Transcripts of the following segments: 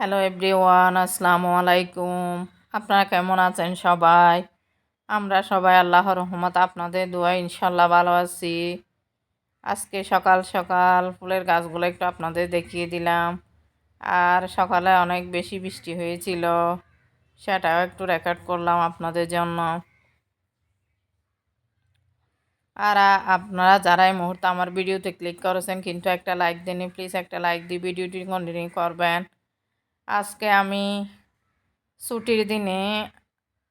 Hello everyone আসসালামু আলাইকুম। আপনারা কেমন আছেন সবাই? আমরা সবাই আল্লাহর রহমত আপনাদের দোয়া ইনশাল্লাহ ভালো আছি। আজকে সকাল সকাল ফুলের গাছগুলো একটু আপনাদের দেখিয়ে দিলাম। আর সকালে অনেক বেশি বৃষ্টি হয়েছিল, সেটাও একটু রেকর্ড করলাম আপনাদের জন্য। আর আপনারা যারা এই মুহূর্তে আমার ভিডিওতে ক্লিক করেছেন, কিন্তু একটা লাইক দেনি প্লিজ একটা লাইক দিয়ে ভিডিওটি কন্টিনিউ করবেন। আজকে আমি ছুটির দিনে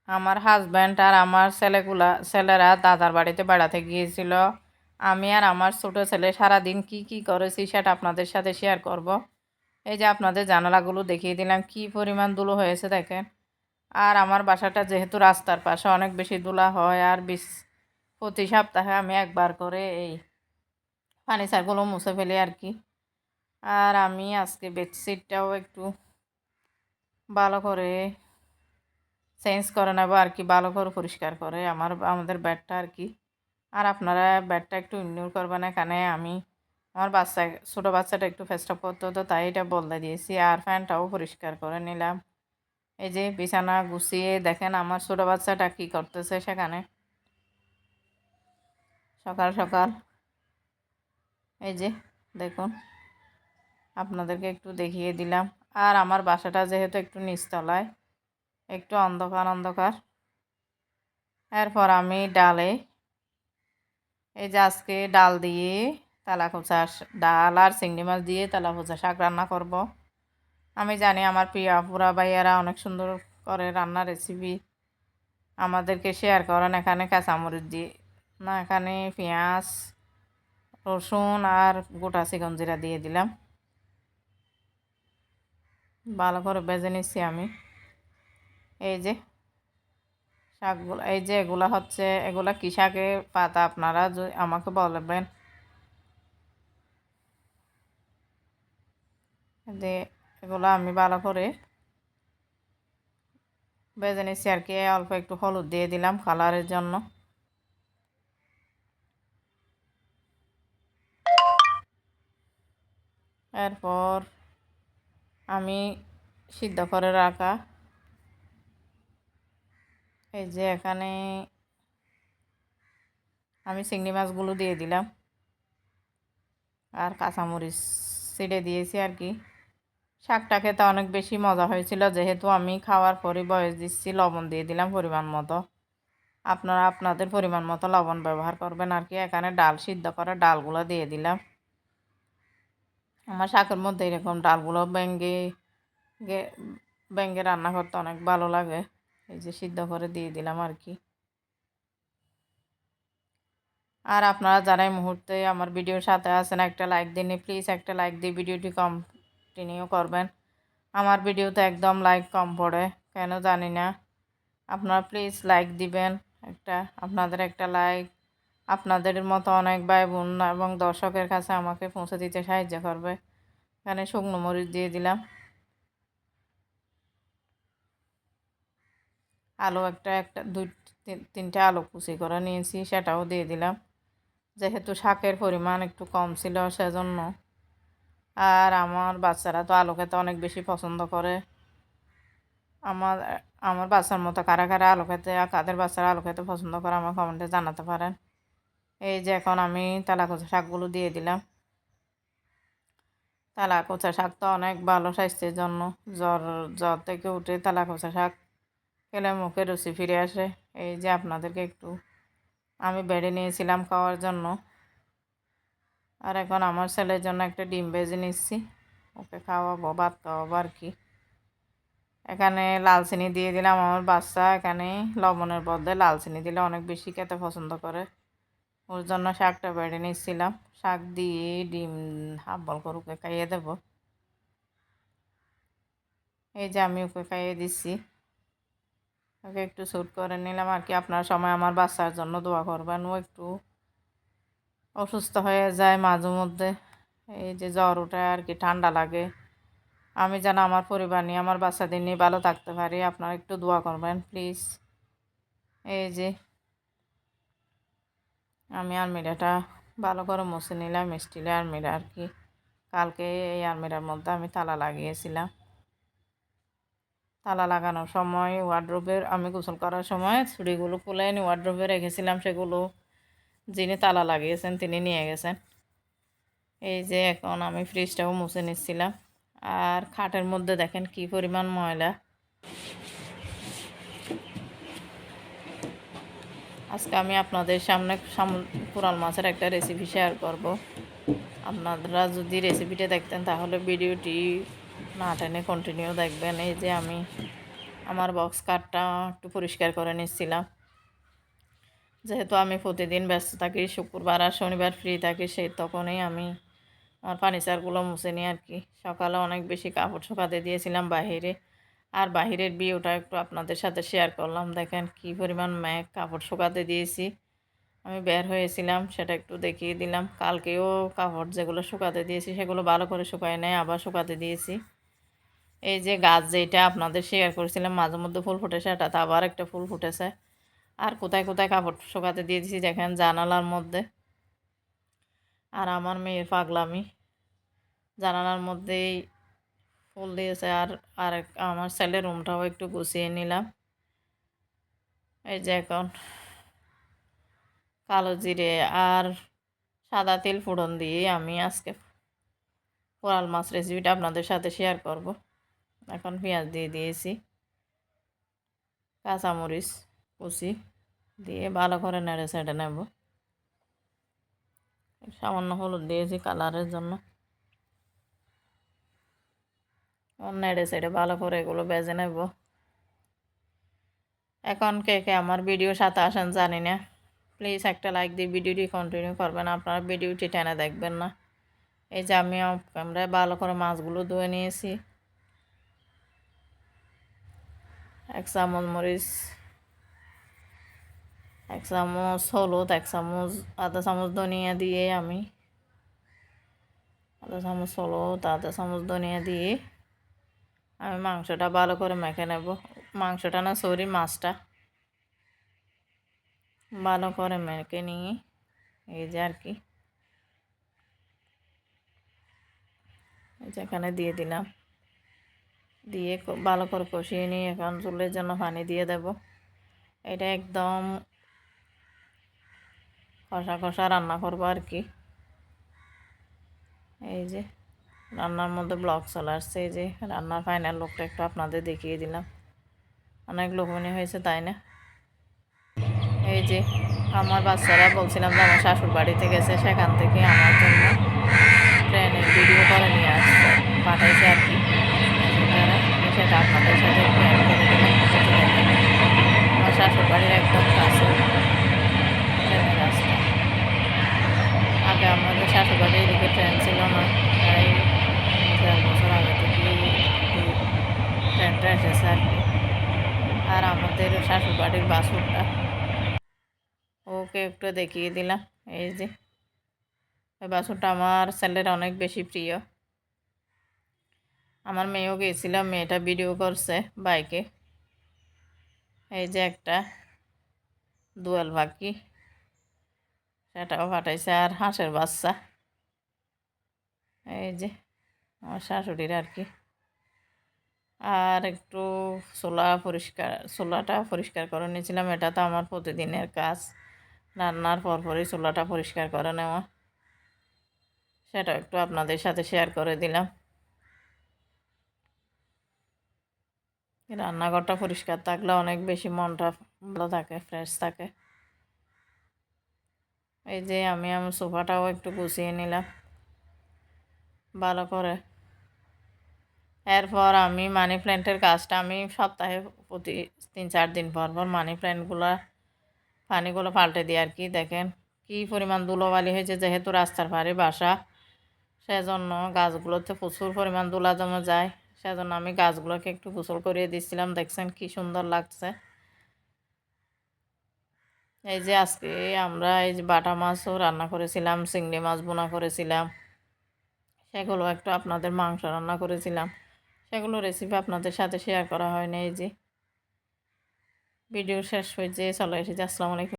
আমার হাজব্যান্ড আর আমার ছেলেগুলা, ছেলেরা দাদার বাড়িতে বেড়াতে গিয়েছিল। আমি আর আমার ছোটো ছেলে সারাদিন কি কি করেছি সেটা আপনাদের সাথে শেয়ার করব। এই যে আপনাদের জানালাগুলো দেখিয়ে দিলাম, কি পরিমাণ ধুলো হয়েছে দেখেন। আর আমার বাসাটা যেহেতু রাস্তার পাশে অনেক বেশি ধুলা হয় আর বিশ, প্রতি সপ্তাহে আমি একবার করে এই ফার্নিচারগুলো মুছে ফেলি আর কি। আর আমি আজকে বেডশিটটাও একটু ভালো করে চেঞ্জ করে নেব আর কি, ভালো করে পরিষ্কার করে। আমার, আমাদের ব্যাডটা আর কি। আর আপনারা ব্যাডটা একটু ইগনোর করবেন এখানে। আমি আমার বাচ্চা, ছোটো বাচ্চাটা একটু ফেস্টাপ করতে হতো, তাই এটা বলতে দিয়েছি। আর ফ্যানটাও পরিষ্কার করে নিলাম। এই যে বিছানা গুছিয়ে দেখেন আমার ছোটো বাচ্চাটা কী করতেছে সেখানে। সকাল সকাল। এই যে দেখুন, আপনাদেরকে একটু দেখিয়ে দিলাম। আর আমার বাসাটা যেহেতু একটু নিচতলায়, একটু অন্ধকার অন্ধকার। এরপর আমি ডালে, এই যে আজকে ডাল দিয়ে তালাকোচা ডাল আর চিংড়ি মাছ দিয়ে তালাকোচা শাক রান্না করব। আমি জানি আমার প্রিয় পুরা ভাইয়ারা অনেক সুন্দর করে রান্নার রেসিপি আমাদেরকে শেয়ার করেন। এখানে কাঁচামরিচ দিয়ে না, এখানে পেঁয়াজ, রসুন আর গোটা চিকন জিরা দিয়ে দিলাম। ভালো করে বেজে নিচ্ছি আমি। এই যে শাকগুলো, এই যে এগুলা হচ্ছে, এগুলা কী শাকে পাতা আপনারা আমাকে বলবেন? যে এগুলো আমি ভালো করে বেজে নিচ্ছি আর কি, অল্প একটু হলুদ দিয়ে দিলাম কালারের জন্য। এরপর আমি সিদ্ধ করে রাখা। এই যে এখানে আমি চিংড়ি মাছগুলো দিয়ে দিলাম। আর কাঁচামরিচ ছিঁড়ে দিয়েছি আর কি। শাকটা খেতে অনেক বেশি মজা হয়েছিল, যেহেতু আমি খাওয়ার পরে বয়স দিচ্ছি, লবণ দিয়ে দিলাম পরিমাণ মতো। আপনারা আপনাদের পরিমাণ মতো লবণ ব্যবহার করবেন আর কি। এখানে ডাল সিদ্ধ করে ডালগুলো দিয়ে দিলাম। আমার শাকের মধ্যে এরকম ডালগুলো ব্যাঙ্গে ব্যাঙ্গে রান্না করতে অনেক ভালো লাগে। এই যে সিদ্ধ করে দিয়ে দিলাম আর কি। আর আপনারা যারা এই মুহূর্তে আমার ভিডিওর সাথে আছেন, একটা লাইক দিন প্লিজ একটা লাইক দিয়ে ভিডিওটি কন্টিনিউ করবেন। আমার ভিডিওতে একদম লাইক কম পড়ে, কেন জানি না। আপনারা প্লিজ লাইক দিবেন, একটা, আপনাদের একটা লাইক আপনাদের মতো অনেক ভাই বোন এবং দর্শকের কাছে আমাকে পৌঁছে দিতে সাহায্য করবে। এখানে শুকনো মরিচ দিয়ে দিলাম। আলু একটা একটা, দুই তিনটে আলু কুচি করে নিয়েছি, সেটাও দিয়ে দিলাম। যেহেতু শাকের পরিমাণ একটু কম ছিল সেজন্য। আর আমার বাচ্চারা তো আলু খেতে অনেক বেশি পছন্দ করে। আমার আমার বাচ্চার মতো কারা কারা আলু খেতে, আর কাদের বাচ্চারা আলু খেতে পছন্দ করে আমার কমেন্টে জানাতে পারেন। এই যে এখন আমি তেলাকুচা শাকগুলো দিয়ে দিলাম। তেলাকুচা শাক তো অনেক ভালো স্বাস্থ্যের জন্য। জ্বর জ্বর থেকে উঠে তেলাকুচা শাক খেলে মুখে রুচি ফিরে আসে। এই যে আপনাদেরকে একটু আমি বেড়ে নিয়েছিলাম খাওয়ার জন্য। আর এখন আমার ছেলের জন্য একটা ডিম ভেজে নিচ্ছি। ওকে খাওয়াবো, ভাত খাওয়াবো আর কি। এখানে লাল চিনি দিয়ে দিলাম। আমার বাচ্চা এখানে লবণের বদলে লাল চিনি দিলে অনেক বেশি খেতে পছন্দ করে। ওর জন্য শাকটা বেড়ে নিচ্ছিলাম। শাক দিয়ে ডিম হাফ বল করে ওকে খাইয়ে দেবো। এই যে আমি ওকে খাইয়ে দিচ্ছি। ওকে একটু শ্যুট করে নিলাম আর কি। আপনার সময় আমার বাচ্চার জন্য দোয়া করবেন। ও একটু অসুস্থ হয়ে যায় মাঝে মধ্যে। এই যে জ্বর ওঠে আর কি, ঠান্ডা লাগে। আমি যেন আমার পরিবার নিয়ে, আমার বাচ্চাদের নিয়ে ভালো থাকতে পারি। আপনারা একটু দোয়া করবেন, প্লিজ। এই যে আমি আলমিরাটা ভালো করে মুছে নিলাম, স্টিলের আলমিরা আর কি। কালকে এই আলমিরার মধ্যে আমি তালা লাগিয়েছিলাম। তালা লাগানোর সময় ওয়ার্ড্রোবের আমি গোসল করার সময় ছুরিগুলো খুলে এনে ওয়ার্ড্রোবে রেখেছিলাম সেগুলো যিনি তালা লাগিয়েছেন তিনি নিয়ে গেছেন। এই যে এখন আমি ফ্রিজটাও মুছে নিচ্ছিলাম। আর খাটের মধ্যে দেখেন কি পরিমাণ ময়লা। আজকে আমি আপনাদের সামনে কোরাল মাছের একটা রেসিপি শেয়ার করব। আপনারা যদি রেসিপিটা দেখতেন তাহলে ভিডিওটি না টেনে কন্টিনিউ দেখবেন। এই যে আমি আমার বক্স কাটটা একটু পরিষ্কার করে নিচ্ছিলাম। যেহেতু আমি প্রতিদিন ব্যস্ত থাকি, শুক্রবার আর শনিবার ফ্রি থাকি সেই তখনই আমি আমার ফার্নিচারগুলো মুছে নিই আর কি। সকালে অনেক বেশি কাপড় শুকাতে দিয়েছিলাম বাহিরে। আর বাহিরের বিয়েটা একটু আপনাদের সাথে শেয়ার করলাম। দেখেন কি পরিমাণ ম্যাক, কাপড় শুকাতে দিয়েছি। আমি বের হয়েছিলাম, সেটা একটু দেখিয়ে দিলাম। কালকেও কাপড় যেগুলো শুকাতে দিয়েছি, সেগুলো ভালো করে শুকায় নেয় আবার শুকাতে দিয়েছি। এই যে গাছ যেটা আপনাদের শেয়ার করেছিলাম, মাঝে মধ্যে ফুল ফুটেছে এটাতে আবার একটা ফুল ফুটেছে। আর কোথায় কোথায় কাপড় শুকাতে দিয়ে দিয়েছি, দেখেন জানালার মধ্যে। আর আমার মেয়ের পাগলামি। জানালার মধ্যেই ফুল দিয়েছে আর আর আমার ছেলের রুমটাও একটু গুছিয়ে নিলাম। এই যে এখন কালো জিরে আর সাদা তেল ফোড়ন দিয়ে আমি আজকে কোরাল মাছ রেসিপিটা আপনাদের সাথে শেয়ার করব। এখন পেঁয়াজ দিয়ে দিয়েছি, কাঁচামরিচ কুচি দিয়ে ভালো করে নেড়ে সেড়ে নেব। সামান্য হলুদ দিয়েছি কালারের জন্য। নেড়ে সাইডে ভালো করে এগুলো বেজে নেব। এখন কে কে আমার ভিডিও সাথে আসেন জানি না। প্লিজ একটা লাইক দিয়ে ভিডিওটি কন্টিনিউ করবেন, আপনারা ভিডিওটি টেনে দেখবেন না। এই যে আমি ক্যামেরায় ভালো করে মাছগুলো ধুয়ে নিয়েছি। এক চামচ মরিচ, এক চামচ হলুদ, এক চামচ, আধা চামচ ধনিয়া দিয়ে আমি, আধা চামচ হলুদ, আধা চামচ ধনিয়া দিয়ে আমি মাংসটা ভালো করে মেখে নেব। মাংসটা না, সরি, মাছটা। ভালো করে মেখে নিয়ে এই যে আর কি। যেখানে দিয়ে দিলাম। দিয়ে ভালো করে কষিয়ে নিয়ে এখন চুলের জন্য পানি দিয়ে দেব। এটা একদম কষা কষা রান্না করব আর কি। এই যে। রান্নার মধ্যে ব্লগ চলে আসছে, এই যে রান্নার ফাইনাল লোকটা একটু আপনাদের দেখিয়ে দিলাম। অনেক লোভনীয় হয়েছে, তাই না? এই যে আমার বাচ্চারা, বলছিলাম যে আমার শাশুর বাড়িতে গেছে, সেখান থেকে আমার জন্য ট্রেনে ভিডিও করে নিয়ে আসছে, পাঠাইছে আর কি সেটা আপনাদের সাথে আমার শাশুর বাড়ির একদম কাছে ট্রেনের রাস্তা আগে আমাদের শাশুর বাড়ির এদিকে ট্রেন ছিল না প্রায় চার বছর আগে থেকে ট্রেনটা এসেছে আর কি আর বাড়ির বাসুরটা। ওকে একটু দেখিয়ে দিলাম, এই যে। ওই বাসনটা আমার ছেলের অনেক বেশি প্রিয়। আমার মেয়েও গিয়েছিলাম মেয়েটা ভিডিও করছে বাইকে। এই যে একটা দুয়াল পাখি সেটাও পাঠাইছে আর হাঁসের বাচ্চা। এই যে, আমার শাশুড়ির আর কি। আর একটু চোলা পরিষ্কার, চোলাটা পরিষ্কার করে নিয়েছিলাম। এটা তো আমার প্রতিদিনের কাজ। রান্নার পরপরই চুলাটা পরিষ্কার করে নেওয়া। সেটা একটু আপনাদের সাথে শেয়ার করে দিলাম। রান্নাঘরটা পরিষ্কার থাকলে অনেক বেশি মনটা ভালো থাকে ফ্রেশ থাকে। এই যে আমি আমার সোফাটাও একটু গুছিয়ে নিলাম। ভালো করে এরপর আমি মানি প্ল্যান্টের গাছটা আমি সপ্তাহে প্রতি তিন চার দিন পর পর মানি প্ল্যান্টগুলো পানিগুলো পাল্টে দিই আর কি। দেখেন কি পরিমাণ ধুলোবালি হয়েছে, যেহেতু রাস্তার পাড়ে বাসা, সেজন্য গাছগুলোতে প্রচুর পরিমাণ ধুলা জমে যায়। সেজন্য আমি গাছগুলোকে একটু গোসল করিয়ে দিচ্ছিলাম। দেখছেন কি সুন্দর লাগছে। এই যে আজকে আমরা এই যে বাটা মাছও রান্না করেছিলাম, চিংড়ি মাছ বোনা করেছিলাম, সেগুলো একটু আপনাদের মাংস রান্না করেছিলাম। সেগুলো রেসিপি আপনাদের সাথে শেয়ার করা হয় না এই যে। ভিডিও শেষ হয়েছে, চলে এসেছি, আসসালামু আলাইকুম।